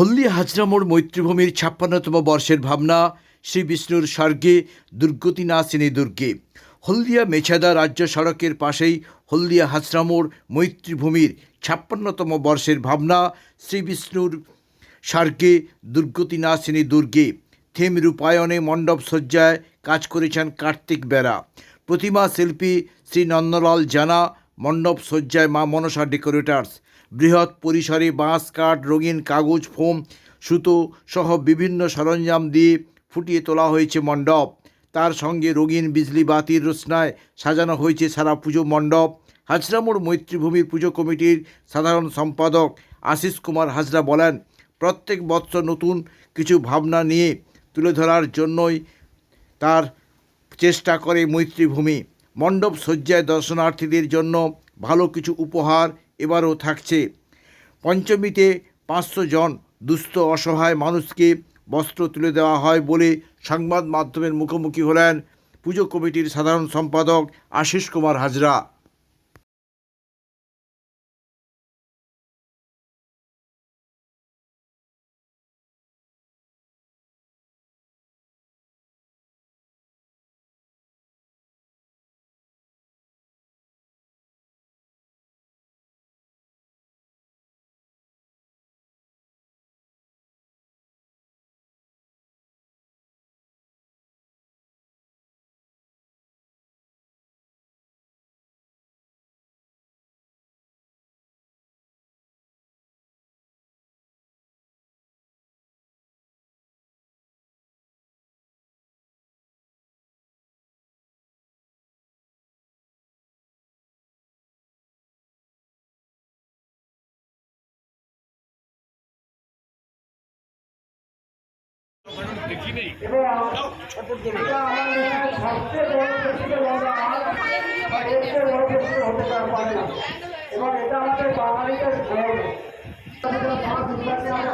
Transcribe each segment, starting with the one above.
হলদিয়া হাজরামোড় মৈত্রীভূমির ছাপ্পান্নতম বর্ষের ভাবনা শ্রী বিষ্ণুর স্বর্গে, দুর্গতি না নাসিনী দুর্গে। হলদিয়া মেছাদা রাজ্য সড়কের পাশেই হলদিয়া হাজরামোড় মৈত্রীভূমির ছাপ্পান্নতম বর্ষের ভাবনা শ্রী বিষ্ণুর স্বর্গে, দুর্গতি না নাসিনী দুর্গে। থিম রূপায়ণে মণ্ডপ সজ্জায় কাজ করেছেন কার্তিক বেরা। প্রতিমা শিল্পী শ্রী নন্দলাল জানা মণ্ডপ সজ্জায় মা মনসা ডেকোরেটার্স। বৃহৎ পরিসরে বাঁশ, কাঠ, রঙিন কাগজ, ফোম, সুতো সহ বিভিন্ন সরঞ্জাম দিয়ে ফুটিয়ে তোলা হয়েছে মণ্ডপ। তার সঙ্গে রঙিন বিজলি বাতির রোশনায় সাজানো হয়েছে সারা পুজো মণ্ডপ। হাজরামোড় মৈত্রীভূমির পুজো কমিটির সাধারণ সম্পাদক আশিস কুমার হাজরা বলেন, প্রত্যেক বৎসর নতুন কিছু ভাবনা নিয়ে তুলে ধরার জন্যই তার চেষ্টা করে মৈত্রীভূমি। মণ্ডপ সজ্জায় দর্শনার্থীদের জন্য ভালো কিছু উপহার এবারও থাকছে। পঞ্চমীতে পাঁচশো জন দুস্থ অসহায় মানুষকে বস্ত্র তুলে দেওয়া হয় বলে সংবাদ মাধ্যমের মুখোমুখি হলেন পুজো কমিটির সাধারণ সম্পাদক আশিস কুমার হাজরা।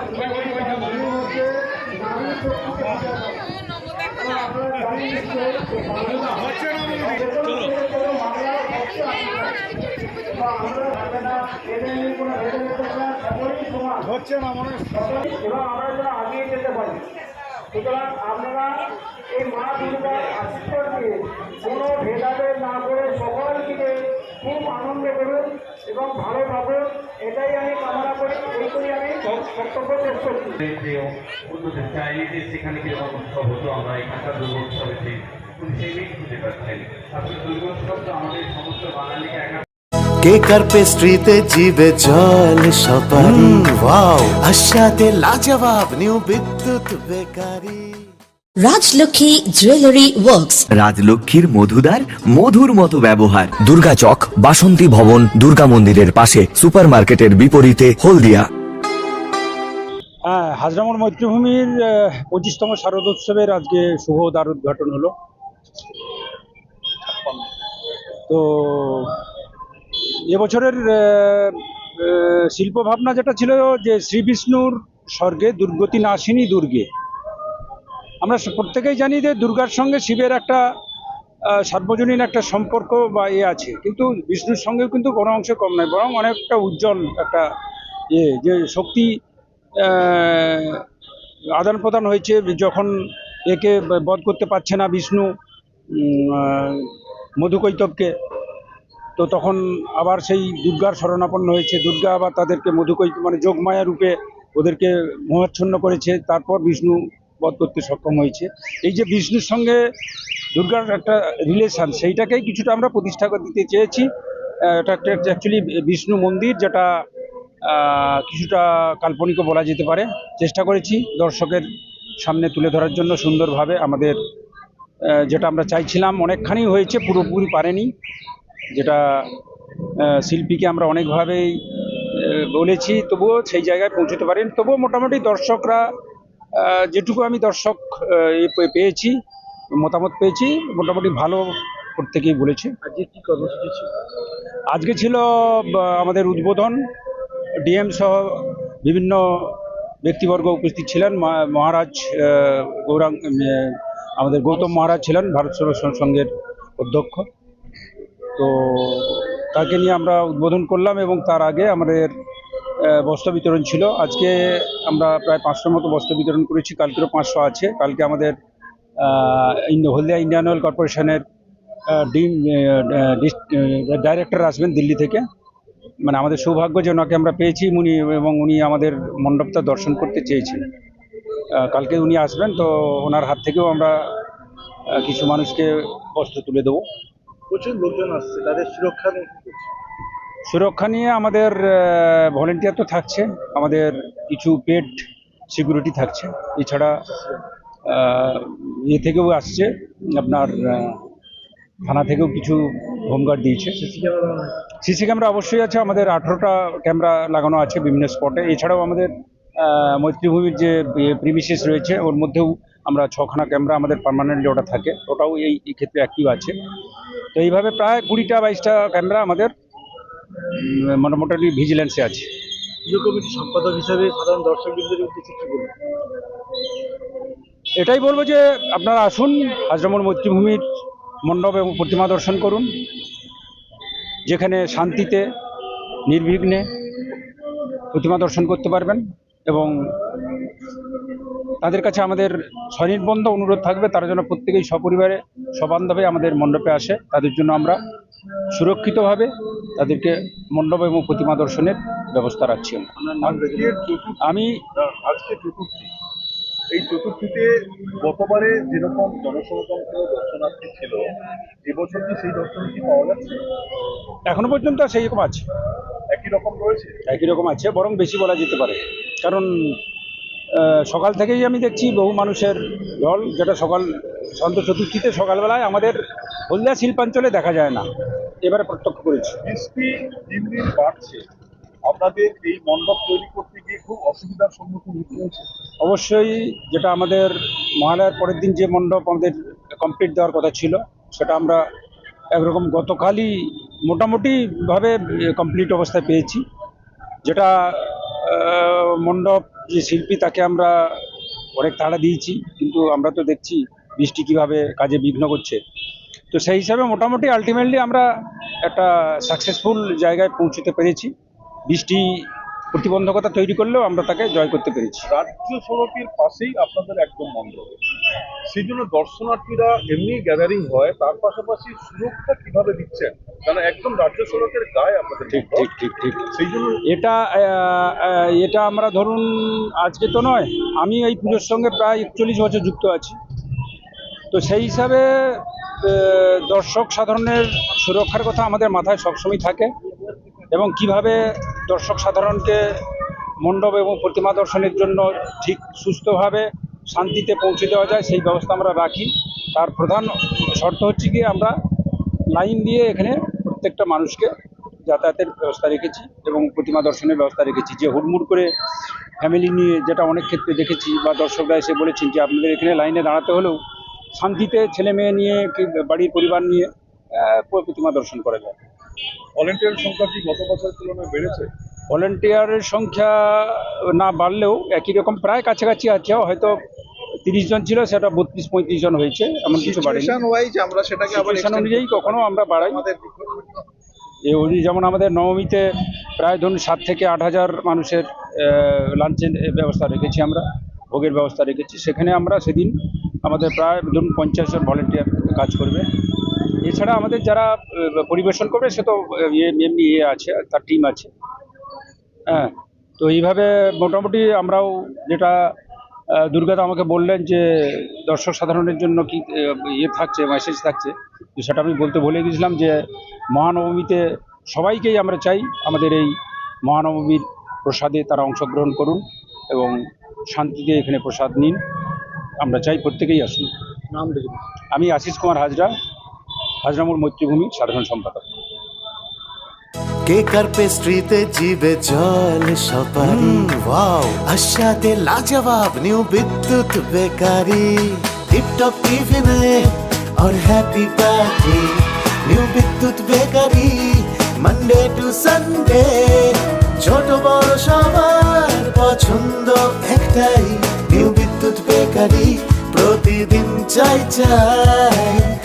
পূজা করি। এবং বাংলা কোনো বাংলার না। আমরা ভাবে না, এদের নিয়ে কোনো ভেদাভেদ না, সকলেই সমান। সকলেই- এবং আমরা যেতে পারি সুতরাং আপনারা এই মা দুর্গার আশীর্বাদ দিয়ে কোনো ভেদাভেদ না করে সকল মিলে খুব আনন্দ করুন এবং ভালো থাকুন। এটাই আমি কামনা করি এই আমি বক্তব্য শেষ করছি। যে উন্নতি চাই যে সেখানে কীরকম উৎসব হতো, আমরা এখানকার দুর্গোৎসবে সেই সেই খুঁজে পাচ্ছেন আসলে দুর্গোৎসব তো আমাদের সমস্ত বাঙালিকে একা কেক আর পেস্ট্রিতে জিবে জল সপারি। ওয়াও। আশাতে লাজবাব new Bidyut bakery. Rajlakshmi jewellery works. রাজলক্ষ্মীর মধুদার মধুর মতো ব্যবহার। দুর্গা চক বাসন্তী ভবন দুর্গা মন্দিরের পাশে সুপারমার্কেটের বিপরীতে হলদিয়া। হ্যাঁ মৈত্রীভূমির আহ, পঁচিশতম শারদোৎসবের আজকে শুভ দ্বার উদ্ঘাটন হলো। তো এবছরের আহ, আহ, শিল্প ভাবনা যেটা ছিল যে শ্রী বিষ্ণুর স্বর্গে দুর্গতি নাসিনী দুর্গে। আমরা প্রত্যেকেই জানি যে দুর্গার সঙ্গে শিবের একটা সার্বজনীন একটা সম্পর্ক বা ইয়ে আছে। কিন্তু বিষ্ণুর সঙ্গেও কিন্তু কোনো অংশে কম নয় বরং অনেকটা উজ্জ্বল একটা ইয়ে যে শক্তি আদান প্রদান হয়েছে যখন একে বধ করতে পারছে না বিষ্ণু মধুকৈতবকে। তো তখন আবার সেই দুর্গার শরণাপন্ন হয়েছে। দুর্গা আবার তাদেরকে মধুকৈত মানে যোগমায়া রূপে ওদেরকে মোহাচ্ছন্ন করেছে। তারপর বিষ্ণু বধ করতে সক্ষম হয়েছে। এই যে বিষ্ণুর সঙ্গে দুর্গার একটা রিলেশন সেইটাকেই কিছুটা আমরা প্রতিষ্ঠা করে দিতে চেয়েছি। এটা একটা অ্যাকচুয়ালি বিষ্ণু মন্দির যেটা কিছুটা কাল্পনিকও বলা যেতে পারে। চেষ্টা করেছি দর্শকের সামনে তুলে ধরার জন্য সুন্দরভাবে আমাদের যেটা আমরা চাইছিলাম, অনেকখানি হয়েছে, পুরোপুরি পারেনি। যেটা শিল্পীকে আমরা অনেকভাবেই বলেছি তবুও সেই জায়গায় পৌঁছতে পারেন। তবুও মোটামুটি দর্শকরা যেটুকু আমি দর্শক পেয়েছি মতামত পেয়েছি মোটামুটি ভালো প্রত্যেকেই বলেছে। আজকে কি কর্মসূচি ছিল? আজকে ছিল আমাদের উদ্বোধন। ডিএম সহ বিভিন্ন ব্যক্তিবর্গ উপস্থিত ছিলেন মহারাজ গৌরাঙ্গ আমাদের গৌতম মহারাজ ছিলেন ভারত সেবা সংঘের অধ্যক্ষ। তো তাকে নিয়ে আমরা উদ্বোধন করলাম এবং তার আগে আমাদের বস্ত্র বিতরণ ছিল। আজকে আমরা প্রায় পাঁচশোর মতো বস্ত্র বিতরণ করেছি, কালকেরও পাঁচশো আছে। কালকে আমাদের হলদিয়া ইন্ডিয়ান অয়েল কর্পোরেশনের ডিম ডাইরেক্টর আসবেন দিল্লি থেকে। মানে আমাদের সৌভাগ্য যে ওনাকে আমরা পেয়েছি উনি এবং উনি আমাদের মণ্ডপটা দর্শন করতে চেয়েছেন। কালকে উনি আসবেন তো ওনার হাত থেকেও আমরা কিছু মানুষকে বস্ত্র তুলে দেবো। প্রচুর লোকজন আসছে তাদের সুরক্ষা নিয়ে কি করছে? সুরক্ষা নিয়ে আমাদের ভলেন্টিয়ার তো থাকছে আমাদের কিছু পেড সিকিউরিটি থাকছে। এছাড়া ইয়ে থেকেও আসছে আপনার থানা থেকেও কিছু হোমগার্ড দিয়েছে। সিসি ক্যামেরা অবশ্যই আছে আমাদের আঠেরোটা ক্যামেরা লাগানো আছে বিভিন্ন স্পটে এছাড়াও আমাদের মৈত্রীভূমির যে প্রিমিসিস রয়েছে ওর মধ্যেও আমরা ছখানা ক্যামেরা আমাদের পার্মানেন্টলি ওটা থাকে। ওটাও এই এই ক্ষেত্রে অ্যাক্টিভ আছে। তো এইভাবে প্রায় কুড়িটা বাইশটা ক্যামেরা আমাদের মোটামুটি ভিজিলেন্সে আছে। পুজো কমিটির সম্পাদক হিসাবে সাধারণ দর্শকবৃন্দের উদ্দেশ্যে কি বলবেন? এটাই বলব যে আপনারা আসুন হাজরামুল মৈত্রীভূমির মণ্ডপ এবং প্রতিমা দর্শন করুন যেখানে শান্তিতে নির্বিঘ্নে প্রতিমা দর্শন করতে পারবেন এবং তাদের কাছে আমাদের স্বনির্বন্ধ অনুরোধ থাকবে তারা যেন প্রত্যেকেই সপরিবারে সবান্ধবে আমাদের মণ্ডপে আসে। তাদের জন্য আমরা সুরক্ষিতভাবে তাদেরকে মণ্ডপ এবং প্রতিমা দর্শনের ব্যবস্থা রাখছি আমি আজকে চতুর্থী। এই চতুর্থীতে গতবারে যেরকম জনসমতন্ত্র দর্শনার্থী ছিল এবছর কি সেই দর্শনার্থী পাওয়া যাচ্ছে? এখনও পর্যন্ত সেই রকম আছে। একই রকম রয়েছে? একই রকম আছে বরং বেশি বলা যেতে পারে। কারণ সকাল থেকেই আমি দেখছি বহু মানুষের জল যেটা সকাল সন্ত চতুর্থীতে সকালবেলায় আমাদের হলদিয়া শিল্পাঞ্চলে দেখা যায় না। এবারে প্রত্যক্ষ করেছি। বৃষ্টি দিন দিন বাড়ছে। আপনাদের এই মণ্ডপ তৈরি করতে গিয়ে খুব অসুবিধার সম্মুখীন হতে হয়েছে অবশ্যই যেটা আমাদের মহালয়ার পরের দিন যে মণ্ডপ আমাদের কমপ্লিট দেওয়ার কথা ছিল সেটা আমরা একরকম গতকালই মোটামুটিভাবে কমপ্লিট অবস্থায় পেয়েছি। যেটা মণ্ডপ যে শিল্পী তাকে আমরা অনেক তাড়া দিয়েছি, কিন্তু আমরা তো দেখছি বৃষ্টি কীভাবে কাজে বিঘ্ন করছে। তো সেই হিসাবে মোটামুটি আলটিমেটলি আমরা একটা সাকসেসফুল জায়গায় পৌঁছতে পেরেছি। বৃষ্টি প্রতিবন্ধকতা তৈরি করলেও আমরা তাকে জয় করতে পেরেছি। রাজ্য সড়কের পাশেই আপনাদের একদম মণ্ডপ। সেই জন্য দর্শনার্থীরা এমনি গ্যাদারিং হয় তার পাশাপাশি সুরক্ষা কীভাবে দিচ্ছেন? কারণ একদম রাজ্য সড়কের গায়ে আপনাদের ঠিক ঠিক ঠিক ঠিক। সেই জন্য এটা এটা আমরা ধরুন আজকে তো নয় আমি এই পুজোর সঙ্গে প্রায় একচল্লিশ বছর যুক্ত আছি। তো সেই হিসাবে দর্শক সাধারণের সুরক্ষার কথা আমাদের মাথায় সবসময় থাকে এবং কীভাবে দর্শক সাধারণকে মণ্ডপ এবং প্রতিমা দর্শনের জন্য ঠিক সুস্থভাবে শান্তিতে পৌঁছে দেওয়া যায়, সেই ব্যবস্থা আমরা রাখি। তার প্রধান শর্ত হচ্ছে কি, আমরা লাইন দিয়ে এখানে প্রত্যেকটা মানুষকে যাতায়াতের ব্যবস্থা রেখেছি এবং প্রতিমা দর্শনের ব্যবস্থা রেখেছি। যে হুড়মুড় করে ফ্যামিলি নিয়ে যেটা অনেক ক্ষেত্রে দেখেছি বা দর্শকরা এসে বলেছেন যে, আপনাদের এখানে লাইনে দাঁড়াতে হলেও শান্তিতে ছেলে মেয়ে নিয়ে কি বাড়ির পরিবার নিয়ে প্রতিমা দর্শন করা যায়। ভলেন্টিয়ার সংখ্যা কি গত বছরের তুলনায় বেড়েছে? ভলেন্টিয়ারের সংখ্যা না বাড়লেও একই রকম প্রায় কাছাকাছি আছে। হয়তো তিরিশ জন ছিল সেটা বত্রিশ পঁয়ত্রিশ জন হয়েছে এমন কিছু বাড়েনি। আমরা সেটাকে অনুযায়ী কখনো আমরা বাড়াই আমাদের এই ওই যেমন আমাদের নবমীতে প্রায় ধরুন সাত থেকে আট হাজার মানুষের লাঞ্চের ব্যবস্থা রেখেছি আমরা ভোগের ব্যবস্থা রেখেছি। সেখানে আমরা সেদিন আমাদের প্রায় ধরুন পঞ্চাশ জন ভলেন্টিয়ার কাজ করবে। এছাড়া আমাদের যারা পরিবেশন করবে সে তো ইয়ে এমনি ইয়ে আছে তার টিম আছে। হ্যাঁ তো এইভাবে মোটামুটি আমরাও যেটা দুর্গাদা আমাকে বললেন যে দর্শক সাধারণের জন্য কি ইয়ে থাকছে মেসেজ থাকছে তো সেটা আমি বলতে ভুলে গেছিলাম যে মহানবমীতে সবাইকেই আমরা চাই আমাদের এই মহানবমীর প্রসাদে তারা অংশগ্রহণ করুন এবং শান্তিতে এখানে প্রসাদ নিন। আমরা চাই প্রত্যেকেই আসুন। নাম। আমি আশিস কুমার হাজরা হাজরামুর মৈত্রীভূমি সাধারণ সম্পাদক কেক আর পেস্ট্রিতে জিবে জল সপারি ওয়াও আশাতে লাজবাব নিউ বিদ্যুৎ বেকারি টিপটপ টিফিনে और happy party new Bidyut bakery Monday to Sunday ছোট বড় সবার পছন্দ একটাই নিউ বিদ্যুৎ বেকারি প্রতিদিন চাই চাই না না না না না না